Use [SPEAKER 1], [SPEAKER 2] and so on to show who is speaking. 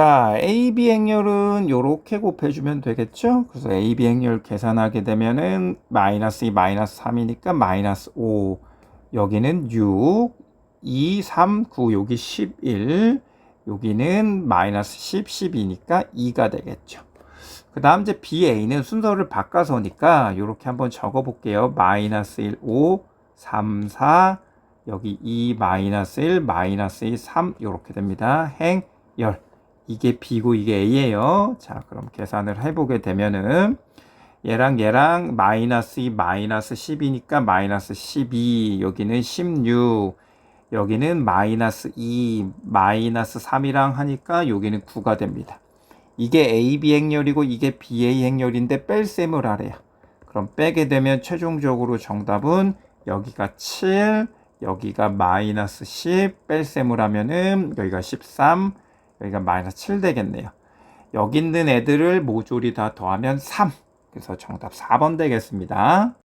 [SPEAKER 1] 자, AB 행렬은 요렇게 곱해주면 되겠죠? 그래서 AB 행렬 계산하게 되면은 마이너스 2, 마이너스 3이니까 마이너스 5. 여기는 6, 2, 3, 9, 여기 11. 여기는 마이너스 10, 12니까 2가 되겠죠. 그 다음 이제 BA는 순서를 바꿔서 오니까 요렇게 한번 적어 볼게요. 마이너스 1, 5, 3, 4, 여기 2, 마이너스 1, 마이너스 2, 3 요렇게 됩니다. 행열. 이게 B고 이게 A예요. 자, 그럼 계산을 해보게 되면은 얘랑 얘랑 마이너스 2, 마이너스 10이니까 마이너스 12, 여기는 16, 여기는 마이너스 2, 마이너스 3이랑 하니까 여기는 9가 됩니다. 이게 AB 행렬이고 이게 BA 행렬인데 뺄셈을 하래요. 그럼 빼게 되면 최종적으로 정답은 여기가 7, 여기가 마이너스 10, 뺄셈을 하면은 여기가 13, 여기가 마이너스 7 되겠네요. 여기 있는 애들을 모조리 다 더하면 3. 그래서 정답 4번 되겠습니다.